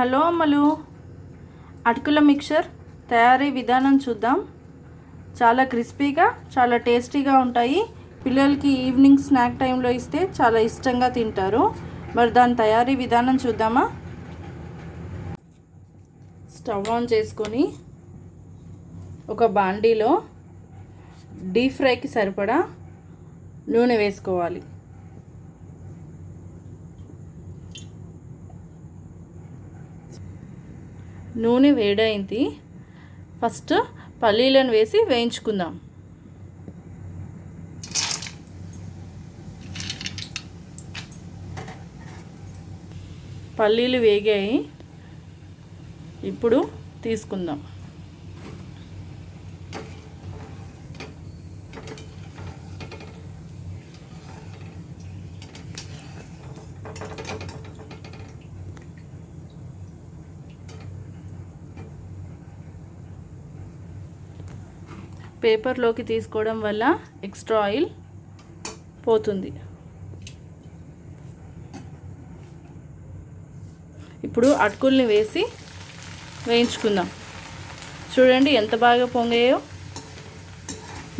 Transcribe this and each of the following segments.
Hello అమ్మలు. అటుకుల mixture తయారీ విధానం చూద్దాం. చాలా క్రిస్పీగా చాలా టేస్టీగా ఉంటాయి. పిల్లలకి ఈవినింగ్ స్నాక్ టైంలో ఇస్తే చాలా ఇష్టంగా తింటారు. మరి దాని తయారీ విధానం చూద్దామా? స్టవ్ ఆన్ చేసుకొని ఒక బాండీలో డీప్ ఫ్రైకి సరిపడా నూనె వేసుకోవాలి. నూనె వేడైంది. ఫస్ట్ పల్లీలను వేసి వేయించుకుందాం. పల్లీలు వేగాయి. ఇప్పుడు తీసుకుందాం. పేపర్లోకి తీసుకోవడం వల్ల ఎక్స్ట్రా ఆయిల్ పోతుంది. ఇప్పుడు అటుకుల్ని వేసి వేయించుకుందాం. చూడండి ఎంత బాగా పొంగాయో.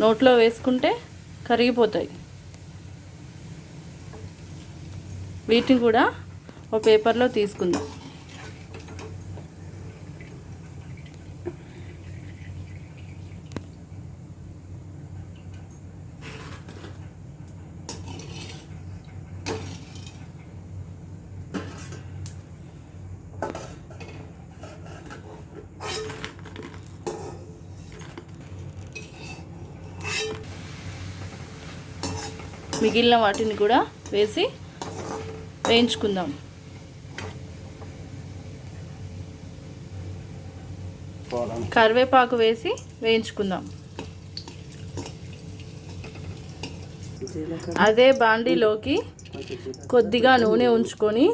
నోట్లో వేసుకుంటే కరిగిపోతాయి. వీటిని కూడా ఒక పేపర్లో తీసుకుందాం. మిగిలిన వాటిని కూడా వేసి వేయించుకుందాం. కరివేపాకు వేసి వేయించుకుందాం. అదే బాండీలోకి కొద్దిగా నూనె ఉంచుకొని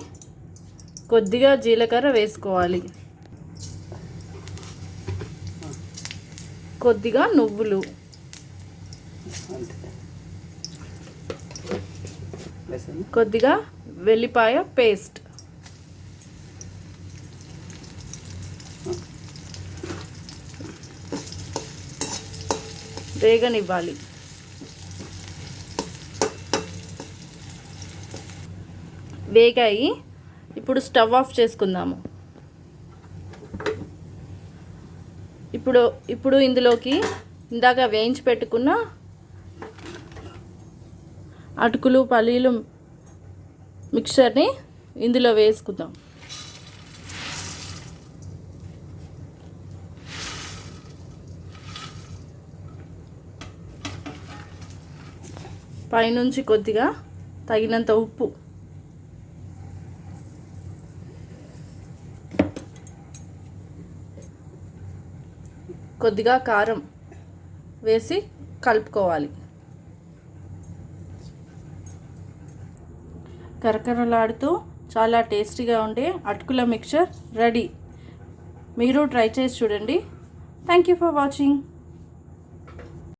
కొద్దిగా జీలకర్ర వేసుకోవాలి. కొద్దిగా నువ్వులు. కొద్దిగా వెల్లిపాయ పేస్ట్. వేగనివ్వాలి. వేగాయి. ఇప్పుడు స్టవ్ ఆఫ్ చేసుకుందాము. ఇప్పుడు ఇప్పుడు ఇందులోకి ఇందాక వేయించి పెట్టుకున్న అటుకులు పల్లీలు మిక్చర్ని ఇందులో వేసుకుందాం. పైనుంచి కొద్దిగా తగినంత ఉప్పు కొద్దిగా కారం వేసి కలుపుకోవాలి. కరకరలాడుతూ చాలా టేస్టీగా ఉండే అటుకుల మిక్చర్ రెడీ. మీరు ట్రై చేసి చూడండి. Thank you for watching.